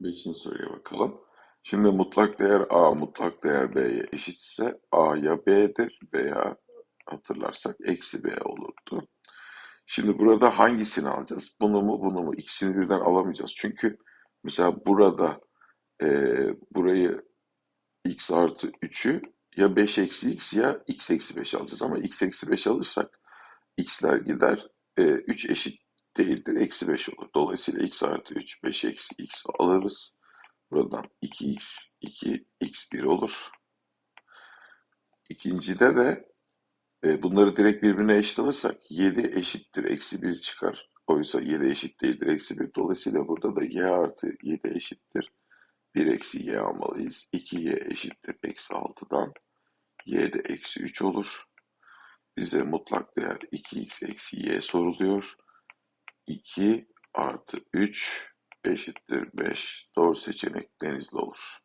Beşinci soruya bakalım. Şimdi mutlak değer A mutlak değer B'ye eşitse A ya B'dir veya hatırlarsak eksi B olurdu. Şimdi burada hangisini alacağız? Bunu mu bunu mu? İkisini birden alamayacağız. Çünkü mesela burada e, burayı x artı 3'ü ya 5 eksi x ya x eksi 5 alacağız. Ama x eksi 5 alırsak x'ler gider. E, 3 eşit değildir. Eksi 5 olur. Dolayısıyla x artı 3 5 eksi x alırız. Buradan 2x 2 x1 olur. İkincide de e, bunları direkt birbirine eşit alırsak 7 eşittir eksi 1 çıkar. Oysa 7 eşit değildir eksi 1. Dolayısıyla burada da y artı 7 eşittir 1 eksi y almalıyız. 2y eşittir eksi 6'dan y de eksi 3 olur. Bize mutlak değer 2x eksi y soruluyor. 2 artı 3 eşittir 5. Doğru seçenek denizli olur.